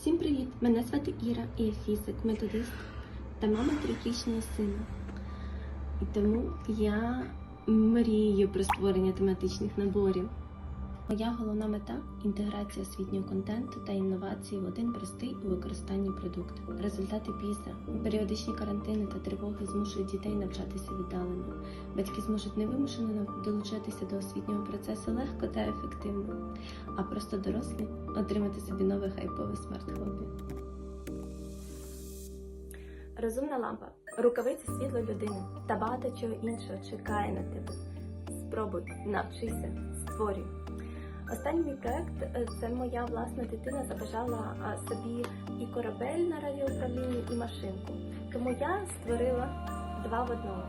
Всім привіт! Мене звати Іра, і я фізик, методист та мама трьохрічного сина. І тому я мрію про створення тематичних наборів. Моя головна мета інтеграція освітнього контенту та інновацій в один простий у використанні продукт. Результати після періодичні карантини та тривоги змушують дітей навчатися віддалено. Батьки зможуть невимушено долучатися до освітнього процесу легко та ефективно, а просто дорослі отримати собі нове хайпове смарт-хобі. Розумна лампа, рукавиці світло людини та багато чого іншого чекає на тебе. Спробуй, навчися, створюй. Останній мій проект е, це моя власна дитина забажала собі і корабель на радіоуправлінні, і машинку. Тому я створила два в одному.